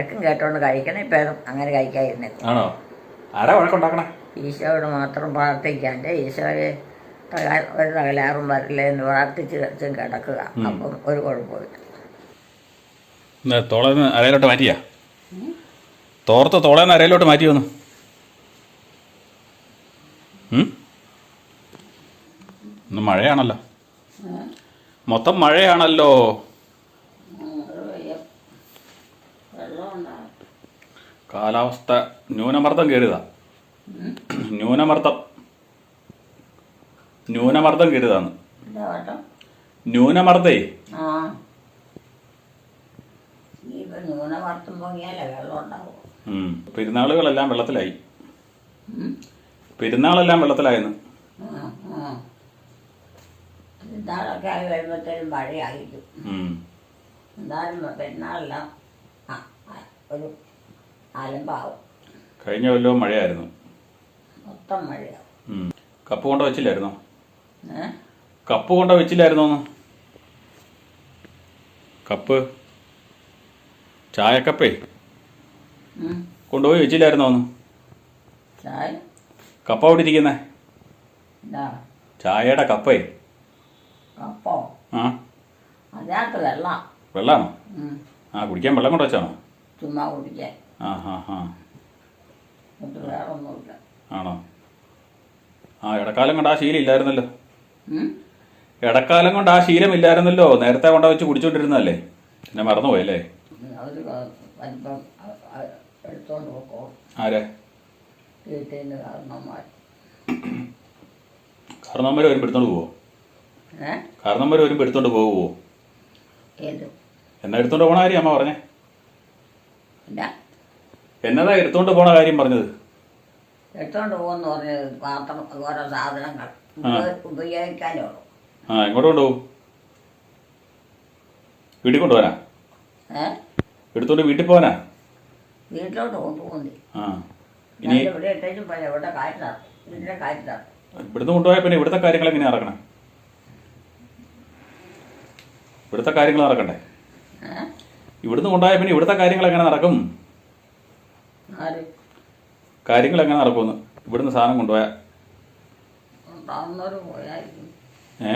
വഴക്കും കേട്ടോണ്ട് കഴിക്കണം. ഇപ്പം അങ്ങനെ കഴിക്കാതിരുന്നേ ആണോ? ആരാ വഴക്കുണ്ടാക്കണേ? ഈശോയോട് മാത്രം പ്രാർത്ഥിക്കാണ്ട് ഈശോയെ തക- ഒരു തകരാറും വരില്ല എന്ന് പ്രാർത്ഥിച്ച് വെച്ചും കിടക്കുക. അപ്പം ഒരു കുഴപ്പമില്ല തോളേന്ന് അരയിലോട്ട് മാറ്റിയാ? തോർത്ത് തോളേന്ന് അരയിലോട്ട് മാറ്റി വന്നു? ഇന്ന് മഴയാണല്ലോ. മൊത്തം മഴയാണല്ലോ. കാലാവസ്ഥ ന്യൂനമർദ്ദം കയറിയതാ ന്യൂനമർദ്ദം. ന്യൂനമർദ്ദം കയറിയതാന്ന് ന്യൂനമർദ്ദേ. പെരുന്നാളുകളെല്ലാം വെള്ളത്തിലായി. പെരുന്നാളെല്ലാം വെള്ളത്തിലായെന്ന്. പെരുന്നാളൊക്കെ ആയി വരുമ്പോഴത്തേനും മഴയായിരിക്കും. പെരുന്നാളെല്ലാം ആ, ആ, ഒരു കഴിഞ്ഞ കൊല്ലവും മഴയായിരുന്നു. മൊത്തം മഴയാവും ഉം. കപ്പ് കൊണ്ട വെച്ചില്ലായിരുന്നോ? ഏ? കപ്പ് കൊണ്ട വെച്ചില്ലായിരുന്നോ കപ്പ്? ചായക്കപ്പേ? ഉം. കൊണ്ടുപോയി വെച്ചില്ലായിരുന്നോ ചായ? കപ്പ അവിടെ ഇരിക്കുന്നേ എന്താ ചായയുടെ കപ്പേ? കപ്പോ? ആ. അതിനകത്ത് വെള്ളം. വെള്ളാണോ? ഉം. ആ കുടിക്കാൻ വെള്ളം കൊണ്ട് വെച്ചാണോ? ചുമ്മാ കുടിക്കാൻ. ആ ഹാ ആണോ? ആ ഇടക്കാലം കൊണ്ട് ആ ശീലം ഇല്ലായിരുന്നല്ലോ? ഇടക്കാലം കൊണ്ട് ആ ശീലം ഇല്ലായിരുന്നല്ലോ നേരത്തെ കൊണ്ട വെച്ച് കുടിച്ചോണ്ടിരുന്നല്ലേ പിന്നെ മറന്നുപോയല്ലേ. ആരെ? കാരണവന്മാർ വരുമ്പോൾ എടുത്തോണ്ട് പോവോ? കാരണവന്മാര് വരുമ്പോൾ എടുത്തോണ്ട് പോവുമോ എന്നാ എടുത്തോണ്ട് പോണ കാര്യം അമ്മ പറഞ്ഞേ. എന്നതാ എടുത്തോണ്ട് പോണ കാര്യം പറഞ്ഞത്? എടുത്തോണ്ട് പോകുന്ന പറഞ്ഞത് പാത്രം ഓരോ സാധനങ്ങൾ ഉപയോ- ഉപയോഗിക്കാനേ ഉള്ളൂ. ആ എങ്ങോട്ട് കൊണ്ടുപോകും? വീട്ടിൽ കൊണ്ടുപോകാനാ? ഏ? എടുത്തോണ്ട് വീട്ടിൽ പോകാനാ? വീട്ടിലോട്ട് കൊണ്ടുപോകുന്നേ ആ. ഇനി ഇവിടെ ഇട്ടേച്ചും പോയാൽ ഇവിടെ ഇവിടുന്ന് കൊണ്ടുപോയാൽ പിന്നെ ഇവിടുത്തെ കാര്യങ്ങൾ എങ്ങനെയാ ഇവിടുത്തെ കാര്യങ്ങൾ നടക്കണ്ടേ? ഇവിടുന്ന് കൊണ്ടുപോയാൽ പിന്നെ ഇവിടുത്തെ കാര്യങ്ങൾ എങ്ങനെ നടക്കും? കാര്യങ്ങൾ എങ്ങനെ നടക്കുമെന്ന്? ഇവിടുന്ന് സാധനം കൊണ്ടുപോയാ. ഏ?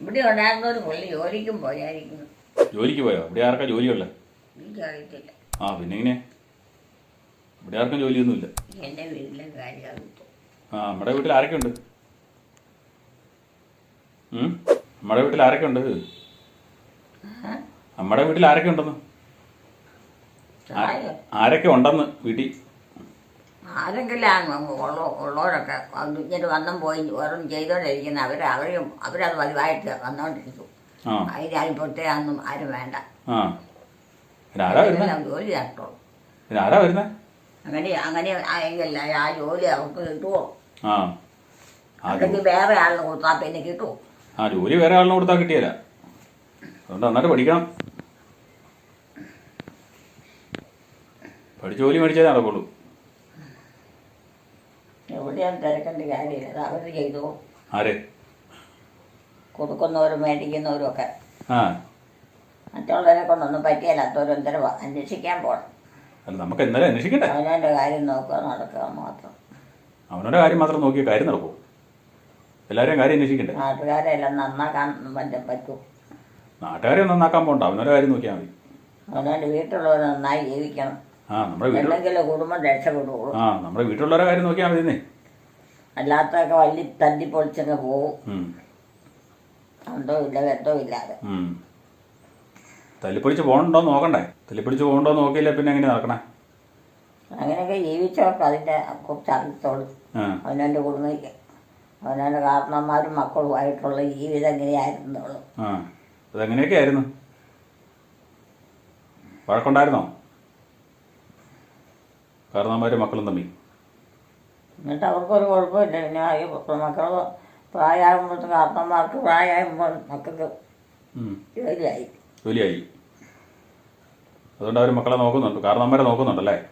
ഇവിടെ ഉണ്ടായിരുന്നവർ പുള്ളി ജോലിക്കും പോയോ? ഇവിടെ ആർക്കാ ജോലിയുള്ളത് എനിക്കറിയത്തില്ല ആ പിന്നെ എങ്ങനെ ഇവിടെ ആർക്കും ജോലിയൊന്നുമില്ല. എന്റെ വീട്ടിലെ ആ നമ്മുടെ വീട്ടിൽ ആരൊക്കെ ഉണ്ട് നമ്മുടെ വീട്ടിൽ ആരൊക്കെ ഉണ്ട് നമ്മുടെ വീട്ടിൽ ആരൊക്കെ ഉണ്ടെന്ന് ആരൊക്കെ ഉണ്ടെന്ന് വീട്ടിൽ? ആരെങ്കിലും ഉള്ള ഉള്ളവരൊക്കെ ഇങ്ങനെ വന്നും പോയി ഓരോന്നും ചെയ്തോണ്ടിരിക്കുന്ന അവർ അവരും അവരത് പതിവായിട്ട് വന്നോണ്ടിരിക്കും. അതിന് അതിനാരും പ്രത്യേകം ആരും വേണ്ട. ആരാ ജോലി പിന്നെ അങ്ങനെ അങ്ങനെ ആയെങ്കിൽ ആ ജോലി അവർക്ക് കിട്ടുമോ അല്ലെങ്കിൽ വേറെ ആളിന് കൊടുത്താൽ പിന്നെ കിട്ടുമോ ആ ജോലി വേറെ ആളിനെ കൊടുത്താൽ കിട്ടിയല്ല അതുകൊണ്ട് നന്നായിട്ട് പഠിക്കണം. പഠിച്ച് ജോലി മേടിച്ചേ നടക്കുള്ളൂ. എവിടെയാണ് തിരക്കേണ്ട കാര്യമില്ല. അത് അവർ ചെയ്തു. ആരെ? കൊടുക്കുന്നവരും മേടിക്കുന്നവരും ഒക്കെ. ആ. മറ്റുള്ളവരെ കൊണ്ടൊന്നും പറ്റിയല്ലാത്തവരും എന്തിനും അന്വേഷിക്കാൻ പോകണം അല്ല നമുക്ക് എന്നാലും അന്വേഷിക്കട്ടെ അവനവന്റെ കാര്യം നോക്കുക നടക്കുക മാത്രം. അവനവന്റെ കാര്യം മാത്രം നോക്കിയ കാര്യം നടക്കൂ. എല്ലാവരെയും കാര്യം അന്വേഷിക്കണ്ടേ? നാട്ടുകാരെ എല്ലാം നന്നാക്കാൻ പറ്റൂ പറ്റും. നാട്ടുകാരെ നന്നാക്കാൻ പോണ്ട. അവനോടെ കാര്യം നോക്കിയാൽ മതി. അവനവന്റെ വീട്ടിലുള്ളവർ നന്നായി ജീവിക്കണം. ആ നമ്മുടെ വീട്ടിൽ എന്തെങ്കിലും കുടുംബം രക്ഷപ്പെടുള്ളൂ ആ നമ്മുടെ വീട്ടിലുള്ളവരെ കാര്യം നോക്കിയാൽ മതി അല്ലാത്തൊക്കെ വലിയ തല്ലി പൊളിച്ചങ്ങ് പോവും. ഉം. അന്തോ ഇല്ല ബന്ധവും ഇല്ലാതെ. ഉം. തല്ലിപ്പൊളിച്ച് പോകണ്ടോ നോക്കണ്ടേ? തല്ലിപ്പൊളിച്ച് പോകണ്ടോ നോക്കിയില്ല പിന്നെ എങ്ങനെ നടക്കണേ? അങ്ങനെയൊക്കെ ജീവിച്ചവർക്ക് അതിന്റെ കുറിച്ച് അറിയത്തോളൂ ആ. അവനവന്റെ കുടുംബയ്ക്ക് അവനവന്റെ കാരണന്മാരും മക്കളുമായിട്ടുള്ള ജീവിതം എങ്ങനെയായിരുന്നുള്ളൂ ആ. അതെങ്ങനെയൊക്കെ ആയിരുന്നു വഴക്കുണ്ടായിരുന്നോ? കാരണവന്മാരും മക്കളും തമ്മിൽ. എന്നിട്ട് അവർക്കൊരു കുഴപ്പമില്ല. പിന്നെ ഈ മക്കൾ പ്രായമാകുമ്പോഴത്തെ കാരണന്മാർക്ക് പ്രായമാകുമ്പോൾ മക്കൾക്ക്. ജോലിയായി. ജോലിയായി. അതുകൊണ്ട് അവർ മക്കളെ നോക്കുന്നുണ്ട്. കാരണവന്മാരെ നോക്കുന്നുണ്ടല്ലേ?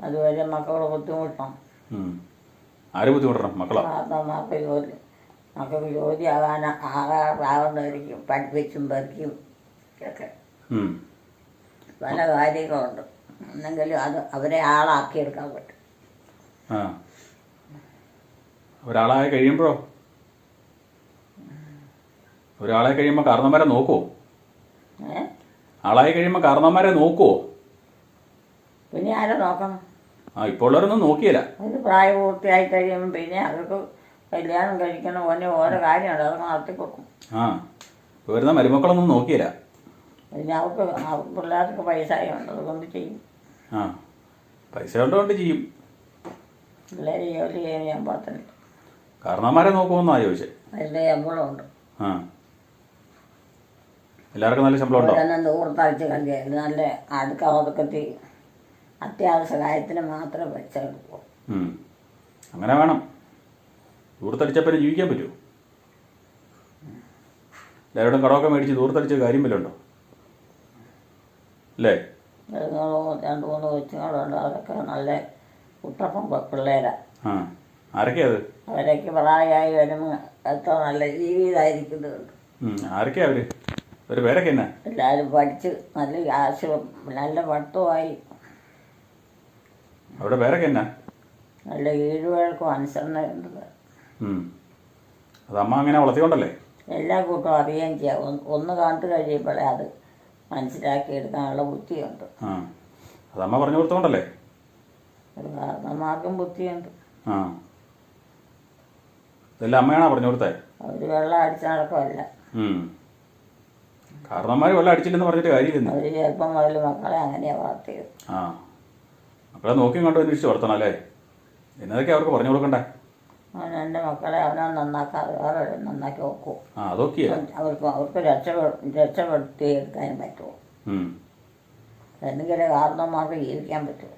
അതുവരെ മക്കൾ ബുദ്ധിമുട്ടണം. ആര് ബുദ്ധിമുട്ടണം? മക്കളെ. കാരണന്മാർക്ക് ജോലി. മക്കൾക്ക് ജോലി ആകാൻ ആകാറാകുന്നവരിക്കും പഠിപ്പിച്ചും പഠിക്കും ഒക്കെ. പല കാര്യങ്ങളുണ്ട്. എന്നെങ്കിലും അത് അവരെ ആളാക്കിയെടുക്കാൻ പറ്റും. ആ. ഒരാളായി കഴിയുമ്പോഴോ? ഒരാളെ കഴിയുമ്പോൾ കാരണന്മാരെ നോക്കുവോ? ആളായി കഴിയുമ്പോൾ കാരണന്മാരെ നോക്കുവോ? പിന്നെ ആരെ നോക്കണം? ആ ഇപ്പോൾ ഉള്ളവരൊന്നും നോക്കിയില്ല. ഒരു പ്രായപൂർത്തിയായി കഴിയുമ്പോൾ പിന്നെ അവർക്ക് കല്യാണം കഴിക്കണം ഓരോ ഓരോ കാര്യമുണ്ട് അത് നടത്തി കൊടുക്കും ആ. വരുന്ന മരുമക്കളൊന്നും നോക്കിയില്ല. പിന്നെ അവർക്ക് പിള്ളേർക്ക് പൈസയുണ്ട് അതുകൊണ്ട് ചെയ്യും. ആ പൈസ ഉള്ളതുകൊണ്ട് ചെയ്യും. പിള്ളേർ ജോലി ചെയ്യാൻ പറ്റില്ല കാരണന്മാരെ നോക്കുമെന്നാ ചോദിച്ചേ. അതിന്റെ ശമ്പളമുണ്ട് ആ. എല്ലാവർക്കും നല്ല ശമ്പളം ഉണ്ടോ? അവരെന്നെ ദൂരത്തടിച്ച് കളിക്കുക നല്ല അടുക്ക ഒതുക്കത്തി അത്യാവശ്യ കാര്യത്തിന് മാത്രമേ പൈസ എടുക്കൂ അങ്ങനെ വേണം. ദൂരത്തടിച്ചപ്പനെ ജീവിക്കാൻ പറ്റുമോ? എല്ലാവരോടും കടമൊക്കെ മേടിച്ച് ദൂരത്തടിച്ച കാര്യം വല്ലതും ഉണ്ടോ? അല്ലേ രണ്ട് മൂന്ന് കൊച്ചുങ്ങളുണ്ട് അവരൊക്കെ നല്ല കുട്ടപ്പം പിള്ളേരാണ് ആ. ആരൊക്കെയാ അത്? അവരൊക്കെ പ്രായമായി വരുമ്പോൾ എത്ര നല്ല ജീവിതമായിരിക്കുന്നുണ്ട്. ആരൊക്കെയാ അവർ? ഒരു പേരൊക്കെ എന്നാ? എല്ലാവരും പഠിച്ച് നല്ല കാശ് നല്ല പഠിത്തമായി. അവരുടെ പേരൊക്കെ എന്നാ? നല്ല വീടുകൾക്കും അനുസരണയുണ്ട്. അത് അമ്മ അങ്ങനെ വളർത്തിക്കൊണ്ടല്ലേ? എല്ലാ കൂട്ടവും അറിയുകയും ചെയ്യാം. ഒന്ന് ഒന്ന് കണ്ടു കഴിയുമ്പോഴേ അത് മനസ്സിലാക്കി എടുക്കാനുള്ള ബുദ്ധിയുണ്ട്. ആ അത് അമ്മ പറഞ്ഞു കൊടുത്തോണ്ടല്ലേ? ഒരു കാരണന്മാർക്കും ബുദ്ധിയുണ്ട്. ആ. ഇതെല്ലാം അമ്മയാണോ പറഞ്ഞു കൊടുത്തേ? അവർ വെള്ളം അടിച്ച് നടക്കുമല്ല. കാരണന്മാർ വെള്ളം അടിച്ചില്ലെന്ന് പറഞ്ഞിട്ട് കാര്യമില്ലെന്ന്. അവർ ചെറുപ്പം മുതൽ മക്കളെ അങ്ങനെയാണ് വളർത്തിയത്. ആ. മക്കളെ നോക്കിയും കണ്ടു അന്വേഷിച്ച് വളർത്തണം അല്ലേ? എന്നതൊക്കെ അവർക്ക് പറഞ്ഞു കൊടുക്കണ്ടേ? അവൻ എന്റെ മക്കളെ അവനെ നന്നാക്കാതെ വേറെ നന്നാക്കി നോക്കൂ ആ അതൊക്കെയാ. അവർക്ക് അവർക്ക് രക്ഷപ്പെ രക്ഷപ്പെടുത്തി എടുക്കാനും പറ്റുമോ. എന്തെങ്കിലും കാരണന്മാർക്ക് ജീവിക്കാൻ പറ്റുമോ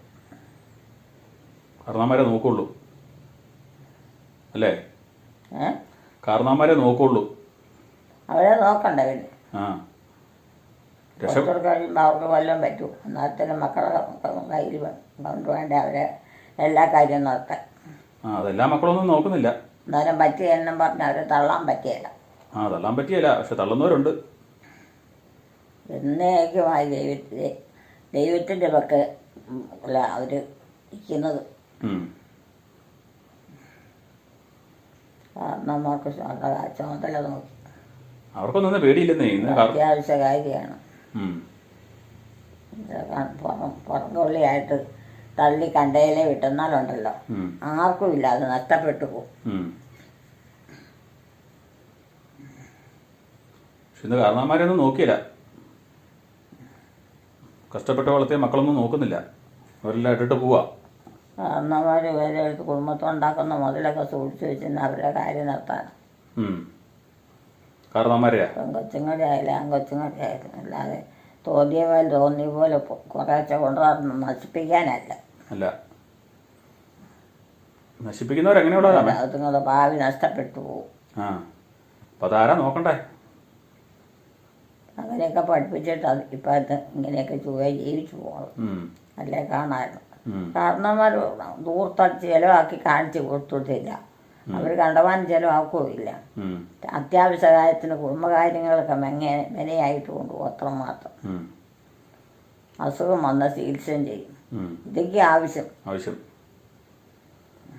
കാരണന്മാരെ നോക്കുള്ളൂ. അല്ലേ? ഏ? കാരണന്മാരെ നോക്കുള്ളൂ. അവരെ നോക്കണ്ട പിന്നെ ആ. കഴിയുമ്പോൾ അവർക്ക് വല്ലതും പറ്റും. എന്നാലും മക്കളെ കയ്യിൽ കൊണ്ടുവേണ്ട അവരെ എല്ലാ കാര്യവും നടത്താൻ ആ അതെല്ലാ മക്കളൊന്നും നോക്കുന്നില്ല. എന്നാലും പറ്റിയെന്നും പറഞ്ഞ് അവരെ തള്ളാൻ പറ്റിയല്ല. ആ തള്ളാൻ പറ്റിയല്ല പക്ഷെ തള്ളുന്നവരുണ്ട്. എന്നേക്കുമായി ദൈവത്തെ ദൈവത്തിന്റെ പക്ക അല്ല അവർ ഇരിക്കുന്നത്. ഉം. കാരണന്മാർക്ക് ചുമതല നോക്കി. അവർക്കൊന്നും ഒന്നും പേടിയില്ലെന്നേ ഇന്ന് കാർ അത്യാവശ്യ കാര്യമാണ്. പുറം പുറംകൊള്ളിയായിട്ട് തള്ളി കണ്ടയിലെ വിട്ടെന്നാലുണ്ടല്ലോ ആർക്കും ഇല്ല അത് നഷ്ടപ്പെട്ടു പോകും. കാരണവന്മാരെയൊന്നും ഇന്ന് നോക്കിയില്ല. കഷ്ടപ്പെട്ട് വളർത്തിയ മക്കളൊന്നും നോക്കുന്നില്ല. അവരെല്ലാം ഇട്ടിട്ട് പോവാ. കാരണന്മാർ ഇവരെ എടുത്ത് കുടുംബത്തുണ്ടാക്കുന്ന മുതലൊക്കെ സൂക്ഷിച്ചു വെച്ചിരുന്ന അവരുടെ കാര്യം നടത്താൻ ഉം. കാരണന്മാരെയാ പെൺകൊച്ചുങ്ങളുടെ ആയാലും ആൺകൊച്ചുങ്ങളുടെ ആയാലും അല്ലാതെ തോന്നിയ പോലെ തോന്നിയ പോലെ കുറേശ്ശെ കൊണ്ടു നശിപ്പിക്കാനല്ല. അല്ല. നശിപ്പിക്കുന്നവരെങ്ങനെയുള്ളതാ അതുങ്ങളുടെ ഭാവി നഷ്ടപ്പെട്ടു പോകും ആ. അപ്പം അതാരാ നോക്കണ്ടേ? അവരെയൊക്കെ പഠിപ്പിച്ചിട്ട് അത് ഇപ്പം അത് ഇങ്ങനെയൊക്കെ ചുവ ജീവിച്ചു പോകണം. അല്ലേ കാണാനും ഉം. കാരണന്മാർ ദൂർത്തടിച്ച് ചിലവാക്കി കാണിച്ചു കൊടുത്തിട്ടില്ല. അവർ കണ്ടവാൻ ചിലവാക്കുകയില്ല. അത്യാവശ്യ കാര്യത്തിന് കുടുംബകാര്യങ്ങളൊക്കെ മെങ്ങനെ മെനയായിട്ട് കൊണ്ടുപോകും അത്രമാത്രം. ഉം. അസുഖം വന്ന ചികിത്സയും ചെയ്യും. ഇതൊക്കെ ആവശ്യം. ആവശ്യം.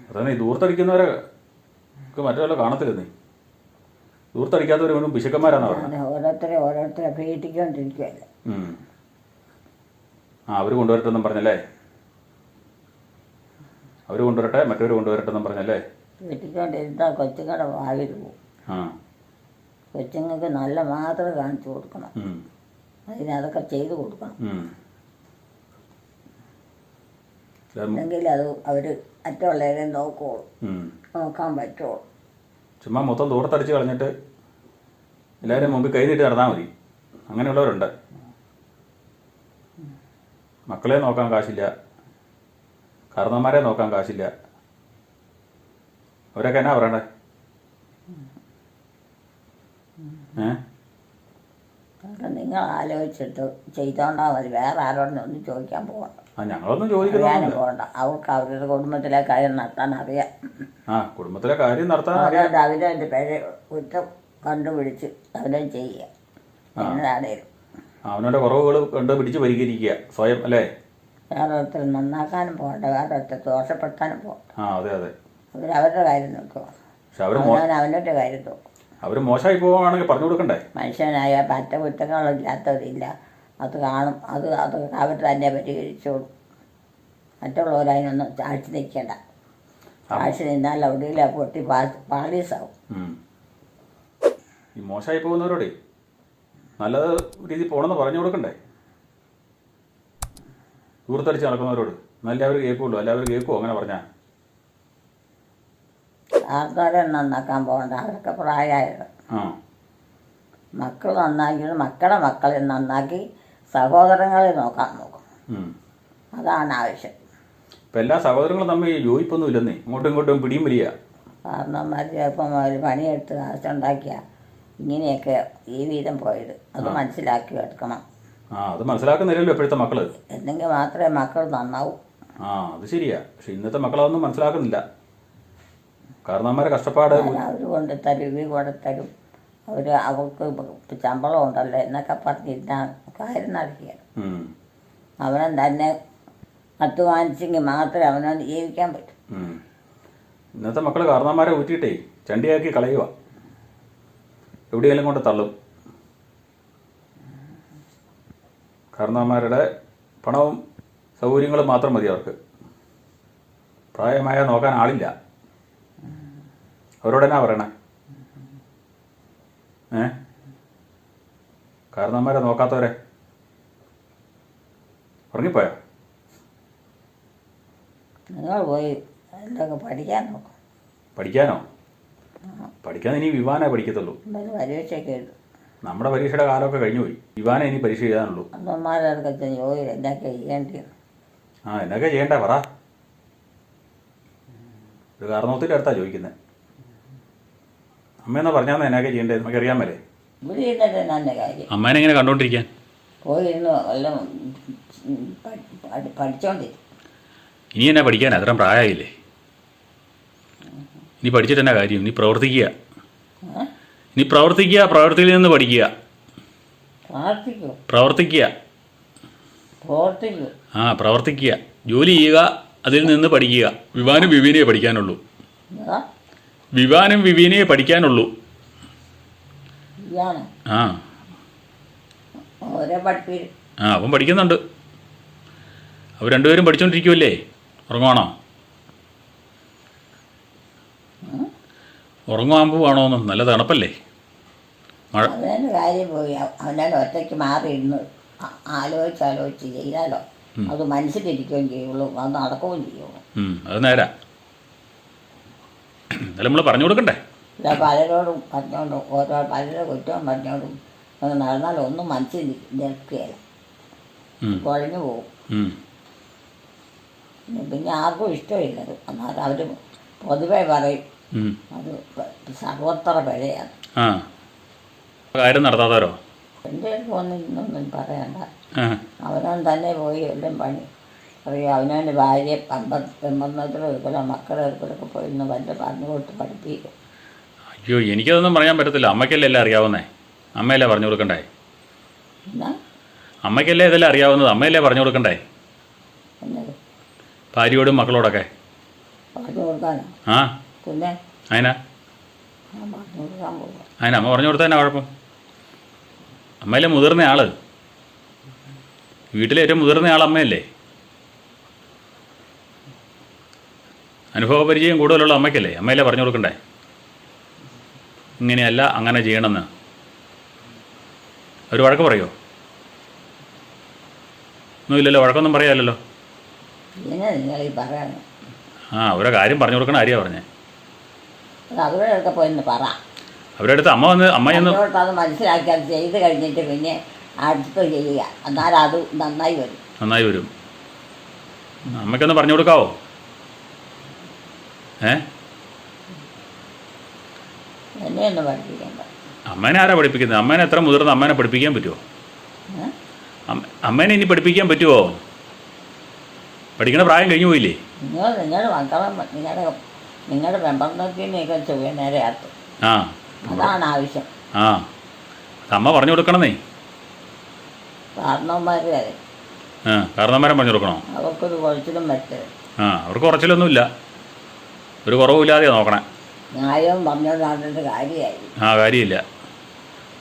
അതാണ് ഈ ദൂർത്തടിക്കുന്നവരെ മറ്റൊരാളെ മറ്റേ കാണത്തില്ലെന്നേ ദൂർത്തടിക്കാത്തവർ വീണ്ടും പിശുക്കന്മാരാന്നാ പറഞ്ഞത് ഓരോരുത്തരെ ഓരോരുത്തരെ പേടിക്കൊണ്ടിരിക്കുകയല്ല ഉം. ആ അവർ കൊണ്ടുവരട്ടെന്നും പറഞ്ഞല്ലേ? അവർ കൊണ്ടുവരട്ടെ മറ്റവർ കൊണ്ടുവരട്ടെന്നും പറഞ്ഞല്ലേ? വീട്ടിക്കൊണ്ടിരുന്നാൽ കൊച്ചുങ്ങളുടെ ഭാവി പോകും. കൊച്ചുങ്ങൾക്ക് നല്ല മാത്രം കാണിച്ചു കൊടുക്കണം. അതിനതൊക്കെ ചെയ്തു കൊടുക്കണം. അല്ലെങ്കിൽ അത് അവർ മറ്റുള്ളവരെ നോക്കുകയുള്ളൂ നോക്കാൻ പറ്റുള്ളൂ ചുമ്മാ മൊത്തം ദൂരത്തടിച്ച് കളഞ്ഞിട്ട് എല്ലാവരും മുമ്പിൽ കൈ നീട്ടി നടന്നാൽ മതി. അങ്ങനെയുള്ളവരുണ്ട്. മക്കളെ നോക്കാൻ കാശില്ല. കാരണന്മാരെ നോക്കാൻ കാശില്ല. അവരൊക്കെ എന്നാ പറയണ്ടേ ഏ? നിങ്ങൾ ആലോചിച്ചിട്ട് ചെയ്തോണ്ടാ മതി. വേറെ ആരോടൊന്നും ഒന്നും ചോദിക്കാൻ പോകണ്ട ആ ഞങ്ങളൊന്നും അറിയാനും ചോദിക്കുന്നില്ല പോകണ്ട അവർക്ക് അവരുടെ കുടുംബത്തിലെ കാര്യം നടത്താൻ അറിയാം. ആ കുടുംബത്തിലെ കാര്യം നടത്താൻ അറിയാം. അതുകൊണ്ട് അവരവന്റെ പേര് കുറ്റം കണ്ടുപിടിച്ച് അവരെ ചെയ്യുക. എന്നതാണേലും അവനവന്റെ കുറവുകൾ കണ്ട് പിടിച്ച് പരിഹരിക്കുക. സ്വയം അല്ലേ? വേറെ ഒത്തിരി നന്നാക്കാനും പോകണ്ട. വേറെ ഒത്തിരി ദോഷപ്പെടുത്താനും പോകണ്ട. ആ അതെ അതെ. അവരവരുടെ കാര്യം നോക്കുക. പക്ഷെ അവർ അവനവൻ കാര്യം നോക്കും. അവർ മോശമായി പോവുകയാണെങ്കിൽ പറഞ്ഞു കൊടുക്കണ്ടേ? മനുഷ്യനായ പറ്റ കുറ്റങ്ങളില്ലാത്തവരില്ല അത് കാണും. അത് അത് അവർ തന്നെ പരിഹരിച്ചോളും. മറ്റുള്ളവരതിനൊന്നും ചാഴ്ച നിൽക്കേണ്ട. ചാഴ്ച നിന്നാൽ അവിടെ പൊട്ടി പാളീസാവും. ഈ മോശമായി പോകുന്നവരോടെ നല്ല രീതി പോകണമെന്ന് പറഞ്ഞു കൊടുക്കണ്ടേ? ദൂരത്തടിച്ച് നടക്കുന്നവരോട്. നല്ല അവർ കേൾക്കുള്ളൂ അല്ല അവർ കേൾക്കുമോ അങ്ങനെ പറഞ്ഞാൽ ആൾക്കാരെ നന്നാക്കാൻ പോകണ്ട. അവരൊക്കെ പ്രായമായത് മക്കൾ നന്നാക്കി മക്കളെ മക്കളെ നന്നാക്കി സഹോദരങ്ങളെ നോക്കാൻ നോക്കും. അതാണ് ആവശ്യം. ഇപ്പം എല്ലാ സഹോദരങ്ങളും തമ്മിൽ യോജിപ്പൊന്നും ഇല്ലെന്നേ ഇങ്ങോട്ടും ഇങ്ങോട്ടും പിടിയും വലിയ. കാരണം ചിലപ്പം അവർ പണിയെടുത്ത് കാശുണ്ടാക്കിയ ഇങ്ങനെയൊക്കെ ഈ വീതം പോയത്. അത് മനസ്സിലാക്കി എടുക്കണം. ആ അത് മനസ്സിലാക്കുന്നില്ലല്ലോ ഇപ്പോഴത്തെ മക്കൾ. എന്നെങ്കിൽ മാത്രമേ മക്കൾ നന്നാവൂ. ആ അത് ശരിയാ. പക്ഷെ ഇന്നത്തെ മക്കളതൊന്നും മനസ്സിലാക്കുന്നില്ല. കാരണവന്മാരെ കഷ്ടപ്പാട് അവർ കൊണ്ടുത്തരും കൊണ്ട് കൊണ്ടുത്തരും അവർ അവൾക്ക് ശമ്പളം ഉണ്ടല്ലോ എന്നൊക്കെ പറഞ്ഞിരുന്ന കാര്യം നടക്കുകയാണ് അവനെ തന്നെ അധ്വാനിച്ചെങ്കിൽ മാത്രമേ അവനെ ജീവിക്കാൻ പറ്റൂ. ഇന്നത്തെ മക്കൾ കാരണന്മാരെ ഊറ്റിയിട്ടേ ചണ്ടിയാക്കി കളയുക എവിടെയെങ്കിലും കൊണ്ട് തള്ളും. കാരണന്മാരുടെ പണവും സൗകര്യങ്ങളും മാത്രം മതി അവർക്ക്. പ്രായമായ നോക്കാൻ ആളില്ല. അവരോടെന്നാ പറയണേ? ഏ? കാരണന്മാരെ നോക്കാത്തവരെ. ഉറങ്ങിപ്പോയോ? നിങ്ങൾ പോയി എന്തൊക്കെ പഠിക്കാൻ നോക്കും. പഠിക്കാനോ? പഠിക്കാൻ ഇനി വിവാനേ പഠിക്കത്തുള്ളൂ. പരീക്ഷയൊക്കെ എഴുതും നമ്മുടെ പരീക്ഷയുടെ കാലമൊക്കെ കഴിഞ്ഞു പോയി. വിവാനെ ഇനി പരീക്ഷ എഴുതാനുള്ളൂ. അമ്മമാരൊക്കെ ജോലി ആ എന്നൊക്കെ ചെയ്യണ്ടേ പറ. ഒരു കാരണവത്തിന്റെ അടുത്താണ് ചോദിക്കുന്നത് അമ്മയെന്നാ പറഞ്ഞാൽ എന്നൊക്കെ ചെയ്യണ്ടേ നമുക്ക് അറിയാൻ വരെ ഇവിടെ ഇരുന്നിട്ട് തന്നെ കാര്യം? അമ്മേനെ എങ്ങനെ കണ്ടോണ്ടിരിക്കാൻ? പോയിരുന്നു എല്ലാം പഠിച്ചോണ്ടിരിക്കും ഇനി എന്നാ പഠിക്കാൻ? അത്രയും പ്രായമായില്ലേ? ഇനി പഠിച്ചിട്ട് എന്നാ കാര്യം? ഇനി പ്രവർത്തിക്കുക? ഇനി പ്രവർത്തിക്കുക പ്രവർത്തിയിൽ നിന്ന് പഠിക്കുക. പ്രാർത്ഥിക്കൂ? പ്രവർത്തിക്കുക. പ്രവർത്തിക്കൂ? ആ പ്രവർത്തിക്കുക. ജോലി ചെയ്യുക അതിൽ നിന്ന് പഠിക്കുക. വിവാനും വിവീനയെ പഠിക്കാനുള്ളൂ. വിവാനും വിവീനയെ പഠിക്കാനുള്ളൂ. ആ. ആ അവൻ പഠിക്കുന്നുണ്ട്. അവർ രണ്ടുപേരും പഠിച്ചുകൊണ്ടിരിക്കുമല്ലേ ഉറങ്ങുവാണോ? ഉറങ്ങുവാകുമ്പോൾ വേണോന്ന് നല്ല തണുപ്പല്ലേ? മഴ കാര്യം പോയി. അവനവൻ ഒറ്റയ്ക്ക് മാറിയിരുന്നു ആലോചിച്ച് ആലോചിച്ച് ചെയ്താലോ? അത് മനസ്സിലിരിക്കുകയും ചെയ്യുള്ളൂ. അത് നടക്കുകയും ചെയ്യുള്ളൂ. അത് നേരാ. എന്നാലും നമ്മൾ പറഞ്ഞു കൊടുക്കണ്ടേ? ഇല്ല പലരോടും പറഞ്ഞോണ്ടും ഓരോ പലരുടെ കുറ്റവും പറഞ്ഞോണ്ടും അത് നടന്നാൽ ഒന്നും മനസ്സിൽ നിൽക്കുകയില്ല. കുഴഞ്ഞു പോകും. പിന്നെ ആർക്കും ആർക്കും ഇഷ്ടമില്ലത് എന്നാൽ അവർ പൊതുവെ പറയും. അത് സർവത്ര പിഴയാണ്. കാര്യം നടത്താത്തവരോ? എന്റെ ഒന്നും ഇന്നൊന്നും പറയണ്ട. അവനവൻ തന്നെ പോയി എല്ലാം പണി പറയും അവനവന്റെ ഭാര്യ പെമ്പന്നത്തിലും എടുക്കലോ മക്കളെ എടുക്കലൊക്കെ പോയി ഇന്ന് വല്ല പറഞ്ഞു കൊടുത്ത് പഠിപ്പിക്കും. അയ്യോ എനിക്കതൊന്നും പറയാൻ പറ്റത്തില്ല. അമ്മയ്ക്കല്ലേ എല്ലാം അറിയാവുന്നേ? അമ്മയല്ലേ പറഞ്ഞു കൊടുക്കണ്ടേ? എന്നാ? അമ്മയ്ക്കല്ലേ ഇതെല്ലാം അറിയാവുന്നത്? അമ്മയല്ലേ പറഞ്ഞു കൊടുക്കണ്ടേ? എന്നത് ഭാര്യയോടും മക്കളോടൊക്കെ? പറഞ്ഞു കൊടുക്കാനോ? ആ. പിന്നെ? അതിനാ ഞാൻ പറഞ്ഞു കൊടുക്കാൻ പോകും അതിന് അമ്മ പറഞ്ഞു കൊടുത്താൽ എന്നാ കുഴപ്പം. അമ്മയല്ലേ മുതിർന്ന ആൾ വീട്ടിലെ ഏറ്റവും മുതിർന്ന ആൾ അമ്മയല്ലേ? അനുഭവ പരിചയം കൂടുതലുള്ള അമ്മയ്ക്കല്ലേ? അമ്മയല്ലേ പറഞ്ഞു കൊടുക്കണ്ടേ? ഇങ്ങനെയല്ല അങ്ങനെ ചെയ്യണമെന്ന്. ഒരു വഴക്ക് പറയോ? ഒന്നുമില്ലല്ലോ വഴക്കൊന്നും പറയാമല്ലോ ആ ഓരോ കാര്യം പറഞ്ഞു കൊടുക്കണ ആര്യാ പറഞ്ഞേ. അവരുടെ അടുത്ത് അമ്മ വന്ന് അമ്മയൊന്ന് അവരോട്ട് അത് മനസ്സിലാക്കി അത് ചെയ്ത് കഴിഞ്ഞിട്ട് പിന്നെ അടുത്ത് ചെയ്യുക. എന്നാലും അത് നന്നായി വരും. നന്നായി വരും. അമ്മയ്ക്കൊന്ന് പറഞ്ഞു കൊടുക്കാവോ? ഏ? അമ്മേനെ ആരാ പഠിപ്പിക്കുന്നത്? അമ്മേനെ എത്ര മുതിർന്ന അമ്മേനെ പഠിപ്പിക്കാൻ പറ്റുമോ? അമ്മേനെ ഇനി പഠിപ്പിക്കാൻ പറ്റുമോ പഠിക്കണ പ്രായം കഴിഞ്ഞു പോയില്ലേ? നിങ്ങളുടെ ചൊവ്വ നേരെ ആ. അതാണ് ആവശ്യം. ആ. അമ്മ പറഞ്ഞു കൊടുക്കണമേ കാരണവന്മാരെ ആ പറഞ്ഞു കൊടുക്കണോ? അവർക്കൊരു പറ്റരുത് ആ അവർക്ക് കുറച്ചിലൊന്നുമില്ല. ഒരു കുറവില്ലാതെ നോക്കണേ. ന്യായവും പറഞ്ഞത് നടന്നിട്ട് കാര്യമായി ആ കാര്യമില്ല.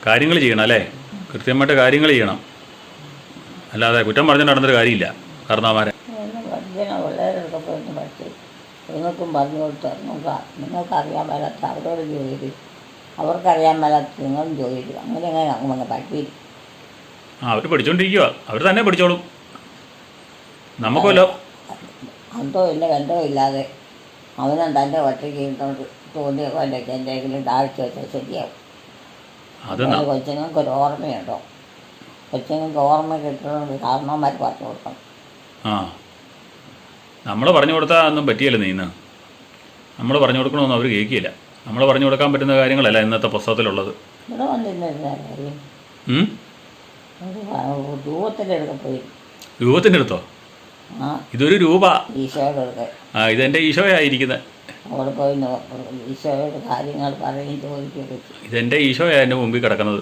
കാര്യങ്ങൾ ചെയ്യണം അല്ലേ? കൃത്യമായിട്ട് കാര്യങ്ങൾ ചെയ്യണം. അല്ലാതെ കുറ്റം പറഞ്ഞു നടന്നൊരു കാര്യമില്ല. പഠിച്ച്. നിങ്ങൾക്കും പറഞ്ഞു കൊടുത്ത്? നിങ്ങൾക്ക് നിങ്ങൾക്കറിയാൻ മേലാത്ത അവരോട് ജോലി അവർക്കറിയാൻ മേലാത്ത നിങ്ങളും ജോലി അങ്ങനെ അങ്ങനെ അങ്ങനെ പഠിപ്പിക്കും? ആ അവർ പഠിച്ചുകൊണ്ടിരിക്കുക അവർ തന്നെ പഠിച്ചോളും. നമുക്കല്ലോ അതോ ഇല്ല കണ്ടോ ഇല്ലാതെ അവനും തന്റെ ഒറ്റയ്ക്ക് ഇരുന്നോണ്ട് തോന്നിയ കൊല്ലൊക്കെ എന്തെങ്കിലും താഴ്ച വെച്ചാൽ ശരിയാവും. അത് കൊച്ചുങ്ങൾക്ക് ഒരു ഓർമ്മയുണ്ടോ? കൊച്ചുങ്ങൾക്ക് ഓർമ്മ കിട്ടണമെങ്കിൽ കാരണവന്മാർ പറഞ്ഞു കൊടുക്കണം. ആ. നമ്മൾ പറഞ്ഞു കൊടുത്താൽ ഒന്നും പറ്റിയല്ല നീന്ന് നമ്മൾ പറഞ്ഞു കൊടുക്കണമെന്ന് അവർ കേൾക്കില്ല. നമ്മൾ പറഞ്ഞു കൊടുക്കാൻ പറ്റുന്ന കാര്യങ്ങളല്ല ഇന്നത്തെ പുസ്തകത്തിലുള്ളത്. ഇവിടെ വന്നിരുന്നില്ല പോയി. രൂപത്തിന്റെ അടുത്തോ? ഇതൊരു രൂപ. ഈശോയുടെ ആ ഇതെന്റെ ഈശോയായിരിക്കുന്നത് അവിടെ പോയി ഈശോയോട് കാര്യങ്ങൾ പറയും ചോദിക്കുകയൊക്കെ ഇതെന്റെ ഈശോയാണ് എന്റെ മുമ്പിൽ കിടക്കുന്നത്.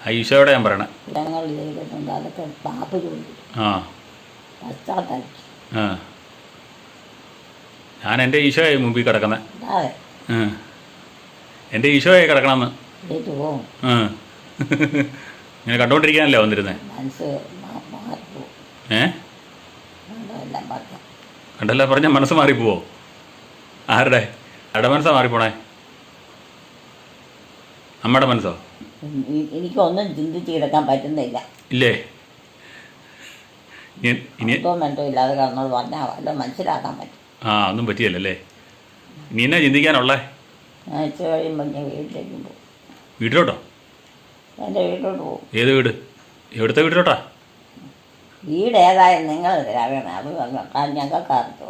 ആ ഈശോയോടെ ഞാൻ പറയണേ. ഞങ്ങൾ ചെയ്തിട്ടുണ്ട് അതൊക്കെ പാപ്പ് ആ. ആ. ഞാൻ എന്റെ ഈശോയായി മുമ്പിൽ കിടക്കുന്നത് അതെ. എന്റെ ഈശോയായി കിടക്കണമെന്ന്. ഏറ്റു പോകും ആ. ഇങ്ങനെ കണ്ടുകൊണ്ടിരിക്കാനല്ലേ വന്നിരുന്നേ? മനസ്സ് ഏ? കണ്ടല്ല? പറഞ്ഞ മനസ്സ് മാറിപ്പോവോ? ആരുടെ? ആരുടെ മനസ്സാ മാറിപ്പോണേ? അമ്മയുടെ മനസ്സോ? എനിക്ക് എനിക്കൊന്നും ചിന്തിച്ച് കിടക്കാൻ പറ്റുന്നില്ല. ഇല്ലേ? ഇനി ഇല്ലാതെ കിടന്നത് പറഞ്ഞാൽ വല്ല മനസ്സിലാക്കാൻ പറ്റും. ആ ഒന്നും പറ്റിയല്ലേ ഇനി എന്നാ ചിന്തിക്കാനുള്ളേ? ഞാൻ ഇച്ചിരി കഴിയുമ്പോൾ ഞാൻ വീട്ടിലേക്ക് പോകും. വീട്ടിലോട്ടോ? എന്റെ വീട്ടിലോട്ട് പോകും. ഏത് വീട്? എവിടുത്തെ വീട്ടിലോട്ടാ? വീട് ഏതായാലും നിങ്ങൾ അറിയണം അത് പറഞ്ഞാൽ ഞങ്ങൾക്ക് അറിഞ്ഞു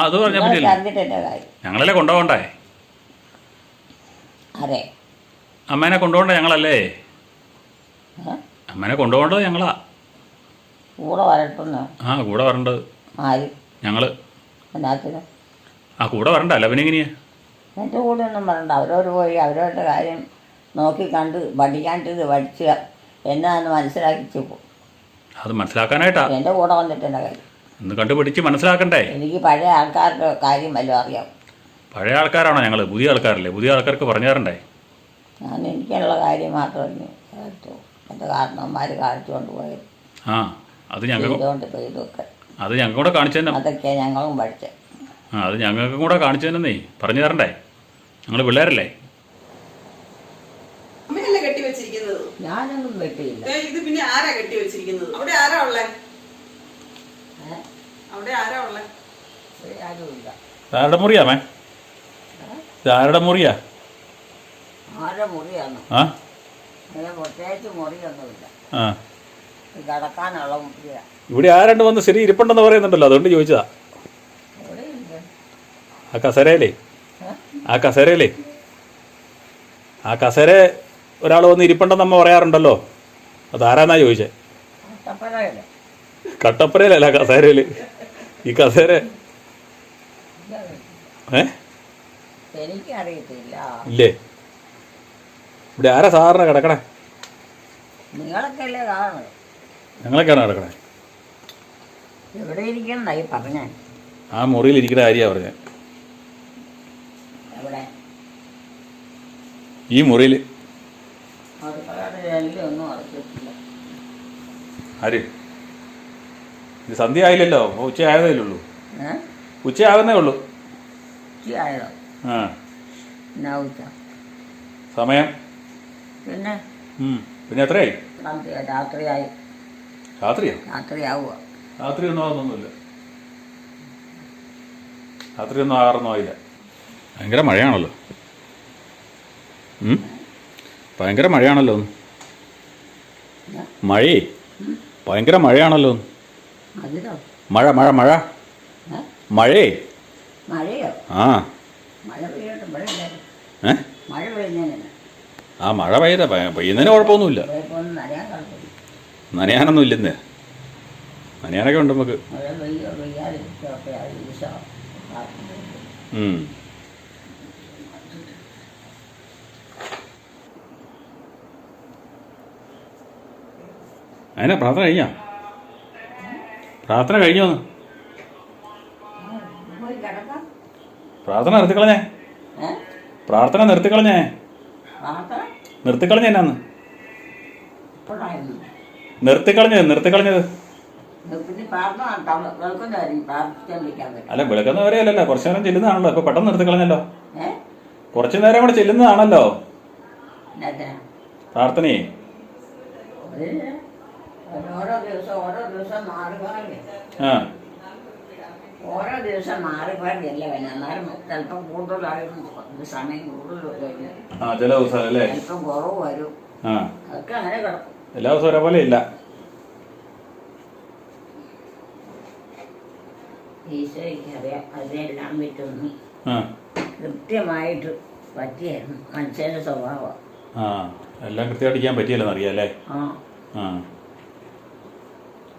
അത് പറഞ്ഞാൽ പറ്റില്ല. അറിഞ്ഞിട്ട് എന്റെ കാര്യം? ഞങ്ങളല്ലേ കൊണ്ടുപോകണ്ടേ? അതെ അമ്മേനെ കൊണ്ടുപോകണ്ട ഞങ്ങളല്ലേ? അമ്മേനെ കൊണ്ടുപോകേണ്ടത് ഞങ്ങളാ. കൂടെ വരട്ടുന്നു? ആ കൂടെ വരേണ്ടത് ആര്? ഞങ്ങൾ എന്നാത്തിന്? ആ കൂടെ വരണ്ട അല്ല പിന്നെ എങ്ങനെയാ? എന്റെ കൂടെ ഒന്നും വരണ്ട. അവരോട് പോയി അവരവരുടെ കാര്യം നോക്കി കണ്ട് പഠിക്കാണ്ടിത് പഠിച്ച് എന്നാന്ന് മനസ്സിലാക്കിച്ചു പോകും അത് മനസ്സിലാക്കാനായിട്ടാ. എന്റെ കൂടെ വന്നിട്ട് എന്റെ കാര്യം ഒന്ന് കണ്ടുപിടിച്ച് മനസ്സിലാക്കണ്ടേ? എനിക്ക് പഴയ ആൾക്കാരുടെ കാര്യം വല്ലതും അറിയാം പഴയ ആൾക്കാരാണോ ഞങ്ങൾ പുതിയ ആൾക്കാരല്ലേ? പുതിയ ആൾക്കാർക്ക് പറഞ്ഞു തരണ്ടേ? ഞാൻ എനിക്കുള്ള കാര്യം മാത്രമേ കേട്ടു എന്റെ കാരണവന്മാർ കാണിച്ചു പോയത്. ആ അത് ചെയ്തുകൊണ്ട് ചെയ്തൊക്കെ. അത് ഞങ്ങൾക്ക് കൂടെ കാണിച്ചു തന്നെ അതൊക്കെ ഞങ്ങളും പഠിച്ചത്. ആ അത് ഞങ്ങൾക്കും കൂടെ കാണിച്ചു തന്നെ പറഞ്ഞു തരണ്ടേ? ഞങ്ങൾ പിള്ളേരല്ലേ അമ്മയല്ലേ കെട്ടി വെച്ചിരിക്കുന്നത് ഞാനൊന്നും വെട്ടിയില്ല ഇത് പിന്നെ ആരാ കെട്ടി വെച്ചിരിക്കുന്നത്? അവിടെ ആരാ ഉള്ളേ? അവിടെ ആരാ ഉള്ളേ? ആരുമില്ല. ആരുടെ മുറിയാമേ ഇത് ആരുടെ മുറിയാ? ആരുടെ മുറിയാണ് ആ? അങ്ങനെ പ്രത്യേകിച്ച് മുറിയൊന്നുമില്ല. ആ. കിടക്കാനുള്ള മുറിയാണ് ഇവിടെ ആരണ്ട് വന്ന് ശരി ഇരിപ്പുണ്ടെന്ന് പറയുന്നുണ്ടല്ലോ അതുകൊണ്ട് ചോദിച്ചതാ. ആ കസരയിലേ? ആ കസരയിലേ? ആ കസേര ഒരാൾ വന്ന് ഇരിപ്പുണ്ടെന്ന് അമ്മ പറയാറുണ്ടല്ലോ. അതാരാന്നാ ചോദിച്ചേ? കട്ടപ്പനയിലല്ല കസേരയിൽ. കസേരയിൽ ഈ കസേര. ഏ? ഇല്ലേ? ഇവിടെ ആരാ സാറിന് കിടക്കണേ? ഞങ്ങളൊക്കെയാണ് കിടക്കണേ? ആ മുറിയിൽ ഇരിക്കുന്ന കാര്യമാണ് പറഞ്ഞേ. ഈ മുറിയിൽ. ആര്? ഇത് സന്ധ്യ ആയില്ലല്ലോ. ഉച്ച ആയതേ ഉള്ളൂ. ഉച്ച ആകുന്നേ ഉള്ളൂ. ആ. സമയം? പിന്നെ. പിന്നെ എത്രയായി? രാത്രിയായി. രാത്രിയോ? രാത്രിയാവുക. രാത്രി ഒന്നും ആകുന്നൊന്നുമില്ല. രാത്രി ഒന്നും ആകാറൊന്നും ആയില്ല. ഭയങ്കര മഴയാണല്ലോ. ഉം? ഭയങ്കര മഴയാണല്ലോ. മഴേ? മഴയേ ഭയങ്കര മഴയാണല്ലോ. മഴ മഴ മഴ. മഴേ? മഴയേ? ആ. ആ മഴ പെയ്ത പെയ്യുന്നതിന് കുഴപ്പമൊന്നുമില്ല. നനയാനൊന്നും ഇല്ലെന്ന്. നനയാനൊക്കെ ഉണ്ട് നമുക്ക് മഴ പെയ്യോ പെയ്യാതിരിക്കുകയൊക്കെ അത് ഈശോ പ്രാർത്ഥിക്കുന്നു. ഉം. അതിനാ പ്രാർത്ഥന കഴിഞ്ഞോ? പ്രാർത്ഥന കിടക്കാം പ്രാർത്ഥന നിർത്തിക്കളഞ്ഞേ. പ്രാർത്ഥന നിർത്തിക്കളഞ്ഞേ. നിർത്തിക്കളഞ്ഞ എന്നാന്ന്? നിർത്തിക്കളഞ്ഞത് നിർത്തിക്കളഞ്ഞത്. അല്ല വിളക്കുന്നവരെ അല്ലല്ലോ. കുറച്ചു നേരം ചെല്ലുന്നതാണല്ലോ. ഇപ്പൊ പെട്ടെന്ന് നിർത്തിക്കളഞ്ഞല്ലോ. കുറച്ചു നേരം കൂടെ ചെല്ലുന്നതാണല്ലോ. പ്രാർത്ഥനയെ. ഓരോ ദിവസം ഓരോ ദിവസം ആ. ഓരോ ദിവസം എന്നാലും ചിലപ്പം കൂടുതലായിരുന്നു സമയം കൂടുതൽ വരും. ആ ചില ദിവസം അല്ലേ? ചിലപ്പം കുറവ് വരും. ആ. അതൊക്കെ അങ്ങനെ കിടക്കും. എല്ലാ ദിവസവും ഒരേപോലെ ഇല്ല. ഈശോയ്ക്ക് അറിയാം. അതിനെല്ലാം കൃത്യമായിട്ട് പറ്റിയായിരുന്നു. മനുഷ്യന്റെ സ്വഭാവം. ആ. എല്ലാം കൃത്യമായിട്ട് ചെയ്യാൻ പറ്റിയല്ലോ അറിയാം അല്ലേ? ആ ആ ആ കർശനത്തുമ്പോഴേ നിൽക്കുകയില്ല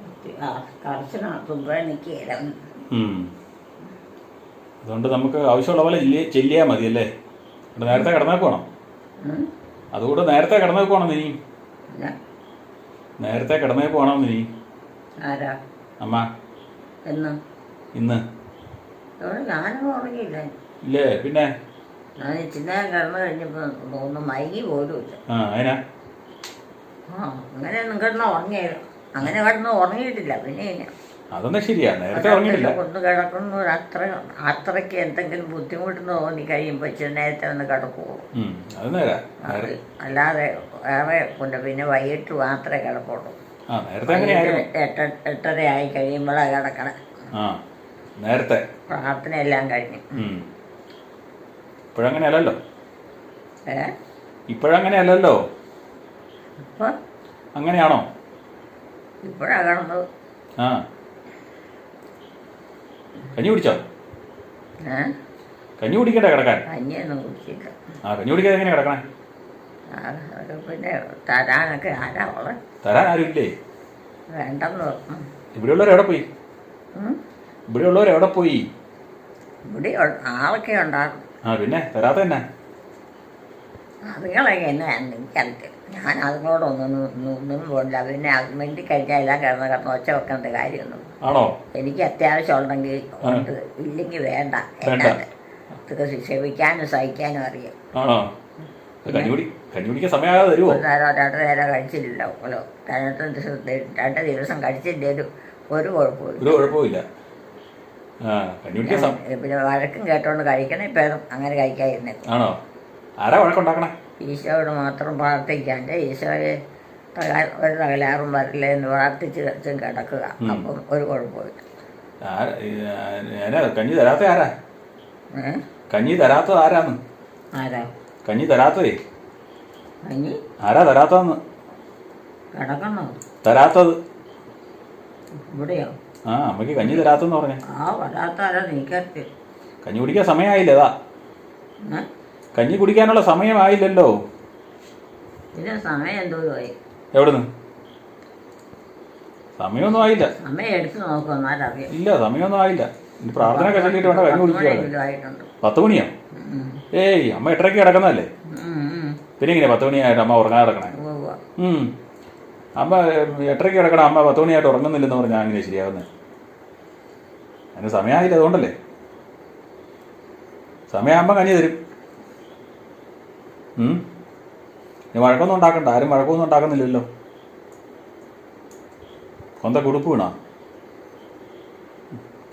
ഉം. അതുകൊണ്ട് നമുക്ക് ആവശ്യമുള്ള പോലെ ചെല്ലിയാ മതി അല്ലേ? നേരത്തെ കിടന്നേക്കോണം അതുകൊണ്ട് നേരത്തെ കിടന്നേക്കോണം നീ നേരത്തെ കിടന്നേ പോണം നീ അമ്മ. ഇന്ന്. ഇല്ലേ പിന്നെ? കിടന്നു മൈകി പോലും ഇല്ല ആ അങ്ങനെ അങ്ങനെ നിങ്ങൾ കിടന്ന് ഉറങ്ങിയത് അങ്ങനെ കിടന്ന് ഉറങ്ങിയിട്ടില്ല. പിന്നെ അതൊന്നും ശരിയാ. നേരത്തെ ഉറങ്ങിയിട്ടില്ല. ഒന്ന് കിടക്കുന്നു അത്ര അത്രയ്ക്ക് എന്തെങ്കിലും ബുദ്ധിമുട്ട് തോന്നി കഴിയുമ്പോൾ ഇച്ചിരി നേരത്തെ ഒന്ന് കിടക്കുള്ളൂ അല്ലാതെ വേറെ കൊണ്ട് പിന്നെ വൈകിട്ട് മാത്രമേ കിടക്കുള്ളൂ. എട്ട് എട്ടര ആയി കഴിയുമ്പോഴാണ് കിടക്കണം. നേരത്തെ. പ്രാർത്ഥന എല്ലാം കഴിഞ്ഞു. ഉം. ഇപ്പോഴങ്ങനെയല്ലല്ലോ? ഏ? ഇപ്പോഴങ്ങനെയല്ലല്ലോ? ഇപ്പം അങ്ങനെയാണോ? ആ. കഞ്ഞി കുടിച്ചോ? കഞ്ഞി കുടിക്കട്ടെ കിടക്കാൻ? കഞ്ഞിയൊന്നും ആ കഞ്ഞി കുടിക്കാതെ എങ്ങനെ കിടക്കണേ? പിന്നെ തരാനൊക്കെ ആരാ ഉള്ളത്? തരാൻ ആരുമില്ലേ വേണ്ടെന്ന് പറഞ്ഞു. ഇവിടെയുള്ളവർ എവിടെ പോയി. ഇവിടെയുള്ളവർ എവിടെ പോയി? ഇവിടെ ആളൊക്കെ ഉണ്ടാകും ആ പിന്നെ തരാത്ത തന്നെ എന്നെ എനിക്കറിയില്ല ഞാൻ അതിനോടൊന്നും ഒന്നും പോകില്ല പിന്നെ അഗ്മെന്റ് കഴിഞ്ഞാൽ എല്ലാം കിടന്ന് കിടന്ന് ഒച്ച വെക്കേണ്ട കാര്യമൊന്നും. എനിക്ക് അത്യാവശ്യം ഉണ്ടെങ്കിൽ ഉണ്ട്. ഇല്ലെങ്കിൽ വേണ്ട. എന്നാണ് ഇതൊക്കെ ക്ഷമിക്കാനും സഹിക്കാനും അറിയാം. ഒരു നേരം രണ്ട് നേരം കഴിച്ചില്ലല്ലോ രണ്ട് ദിവസം രണ്ട് ദിവസം കഴിച്ചില്ലേലും ഒരു കുഴപ്പമില്ല പിന്നെ വഴക്കും കേട്ടോണ്ട് കഴിക്കണം. ഇപ്പം അങ്ങനെ കഴിക്കാതിരുന്നേ. ആണോ? ആരാ വഴക്കുണ്ടാക്കണേ? ഈശോയോട് മാത്രം പ്രാർത്ഥിക്കാണ്ട് ഈശോയെ ഒരു തകരാറും വരില്ല എന്ന് പ്രാർത്ഥിച്ച് വെച്ചും കിടക്കുക. അപ്പം ഒരു കുഴപ്പമില്ല കഞ്ഞി തരാത്ത ആരാ? കഞ്ഞി തരാത്തത് ആരാന്ന്? ആരാ? കഞ്ഞി തരാത്തതേ? കഞ്ഞി? ആരാ തരാത്തതെന്ന്? കിടക്കണോ? തരാത്തത്. ഇവിടെയോ? ആ അമ്മയ്ക്ക് കഞ്ഞി തരാത്തെന്ന് പറഞ്ഞേ. ആ വരാത്ത ആരാ? നീക്കത്തി കഞ്ഞി കുടിക്കാൻ സമയമായില്ല അതാ ഏ? കഞ്ഞി കുടിക്കാനുള്ള സമയമായില്ലല്ലോ. ഇതിന് സമയം എന്തോരമായി എവിടുന്ന്? സമയമൊന്നും ആയില്ല. സമയം എടുത്ത് നോക്കും എന്നാലറിയാം ഇല്ല സമയമൊന്നും ആയില്ല. ഇനി പ്രാർത്ഥന കഴിഞ്ഞിട്ട് വേണ്ട കഞ്ഞി കുടിക്കുക ആയിട്ടുണ്ട്. പത്ത് മണിയാ. ഏയ് അമ്മ എട്ടരയ്ക്ക് കിടക്കുന്നതല്ലേ? ഉം. പിന്നെ ഇങ്ങനെ പത്ത് മണിയായിട്ട് അമ്മ ഉറങ്ങാൻ കിടക്കണേ. അമ്മ എട്ടരയ്ക്ക് കിടക്കണം അമ്മ പത്ത് മണിയായിട്ട് ഉറങ്ങുന്നില്ലെന്ന് പറഞ്ഞാൽ അങ്ങനെ ശരിയാവുന്നത് അതിന് സമയമായില്ല അതുകൊണ്ടല്ലേ. സമയമാകുമ്പോൾ കഞ്ഞി തരും. ഇനി വഴക്കൊന്നും ഉണ്ടാക്കണ്ട. ആരും വഴക്കൊന്നും ഉണ്ടാക്കുന്നില്ലല്ലോ. കൊന്ത കുടുപ്പ് വീണോ?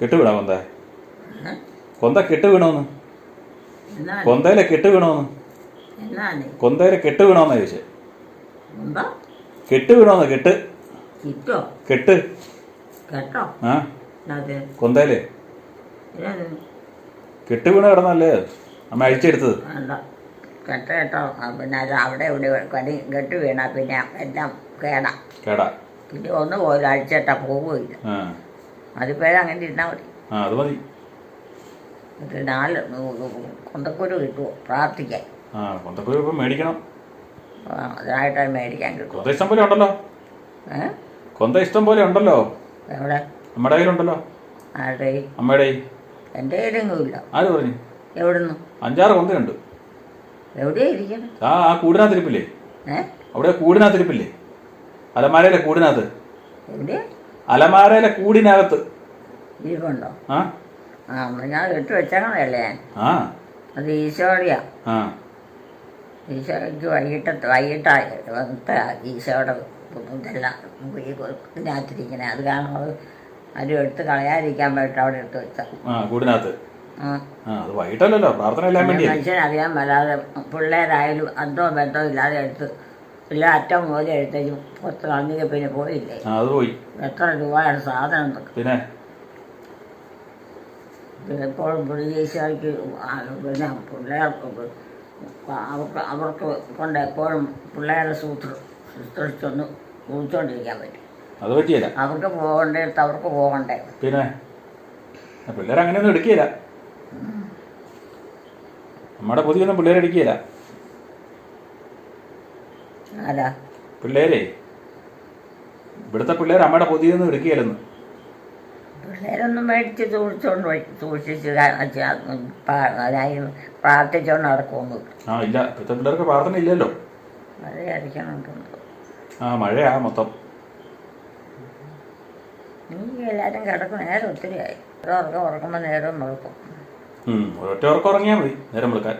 കെട്ട് വീണോ കൊന്ത? കൊന്ത കെട്ട് വീണോന്ന്? കൊന്തയിലെ കെട്ട് വീണോന്ന്? കൊന്തയിലെ കെട്ട് വീണോന്നാ ചോദിച്ചേ. കെട്ട് വീണോന്ന്? കെട്ട്? കെട്ട്? ആ. കൊന്തയിലെ? കെട്ടു വീണ കിടന്നല്ലേ? അമ്മ അഴിച്ചെടുത്തത്. കെട്ട കേട്ടോ പിന്നെ അത് അവിടെ ഇവിടെ കടി കെട്ട് വീണാ പിന്നെ എല്ലാം കേടാ. കേടാ. പിന്നെ ഒന്ന് പോലും അഴിച്ചിട്ടാ പോവുകയില്ല. ആ. അതിപ്പോഴും അങ്ങനെ ഇരുന്നാൽ മതി. അത് മതി. എന്നിട്ട് നാല് കൊന്തക്കുരു കിട്ടുമോ പ്രാർത്ഥിക്കാൻ. കൊന്തക്കുരു ഇപ്പം മേടിക്കണം. ആ, അതിനായിട്ട് മേടിക്കാൻ കിട്ടും കൊന്ത ഇഷ്ടം പോലെ ഉണ്ടല്ലോ. കൊന്ത ഇഷ്ടം പോലെ ഉണ്ടല്ലോ. എവിടെ? നമ്മുടെ കയ്യിലുണ്ടല്ലോ ആരുടെ അമ്മയുടെ എന്റെ കയ്യിലെങ്ങും ഇല്ല. ആര് പറഞ്ഞു? എവിടുന്ന്? അഞ്ചാറ് കൊന്തയുണ്ട്. എവിടെയാ ഇരിക്കണം ആ ആ കൂടിനകത്തിരിപ്പില്ലേ? അവിടെ കൂടിനകത്തിരിപ്പില്ലേ? അലമാരയിലെ കൂടിനകത്ത്. എവിടെ? അലമാരയിലെ കൂടിനകത്ത്. ഇരിപ്പുണ്ടോ? ആ? ആ ഞാൻ ഇട്ട് വെച്ചേക്കണല്ലേ ഞാൻ. ആ. അത് ഈശോടെയാ ആ. ഈശോയ്ക്ക് വൈകിട്ട് വൈകിട്ടായി. വന്നിട്ട് ഈശോയുടെ ഇതെല്ലാം ഈ ഇതിനകത്തിരിക്കണേ അത് കാരണം അത് ആരും എടുത്ത് കളയാതിരിക്കാൻ വേണ്ടിയിട്ട് അവിടെ എടുത്ത് വെച്ച ആ കൂടിനകത്ത്. അത് വൈകിട്ടല്ലല്ലോ. പ്രാർത്ഥന എല്ലാം വേണ്ടി മനുഷ്യനറിയാൻ വരാതെ പിള്ളേരായാലും അന്തോ ബന്ധോ ഇല്ലാതെ എടുത്ത് എല്ലാ അറ്റം മുതൽ എടുത്തേക്കും. പുറത്ത് കളഞ്ഞ പിന്നെ പോയില്ലേ? അത് പോയി. എത്ര രൂപയാണ് സാധനം. പിന്നെ? എപ്പോഴും പുള്ളിയേശായിക്ക് പിന്നെ പിള്ളേർക്ക് അവർക്ക് അവർക്ക് കൊണ്ട് എപ്പോഴും പിള്ളേരെ സൂത്ര ശുശ്രൂഷിച്ചൊന്ന് കുളിച്ചോണ്ടിരിക്കാൻ പറ്റും. അത് പറ്റിയില്ല. അവർക്ക് പോകേണ്ടടുത്ത് അവർക്ക് പോകണ്ടേ. പിന്നെ? പിള്ളേർ അങ്ങനെയൊന്നും എടുക്കുകയില്ല. നമ്മുടെ പൊതിയൊന്നും പിള്ളേരടിക്കുകയില്ല ആരാ? പിള്ളേരെ. ഇവിടുത്തെ പിള്ളേർ അമ്മയുടെ പൊതിയൊന്നും എടുക്കുകയില്ലെന്ന്. പിള്ളേരൊന്നും മേടിച്ച് സൂക്ഷിച്ചോണ്ട് സൂക്ഷിച്ച് അതായത് പ്രാർത്ഥിച്ചോണ്ട് നടക്കുമെന്ന് ആ ഇല്ല. ഇപ്പോഴത്തെ പിള്ളേർക്ക് പ്രാർത്ഥന ഇല്ലല്ലോ. ആ മഴയാ മൊത്തം. നീ എല്ലാവരും കിടക്കും. നേരം ഒത്തിരിയായി. ഉറക്കം ഉറക്കുമ്പോൾ നേരം മുഴക്കും ഒറ്റ ഉറക്കം ഉറങ്ങിയാൽ മതി. നേരം വിളിക്കാൻ.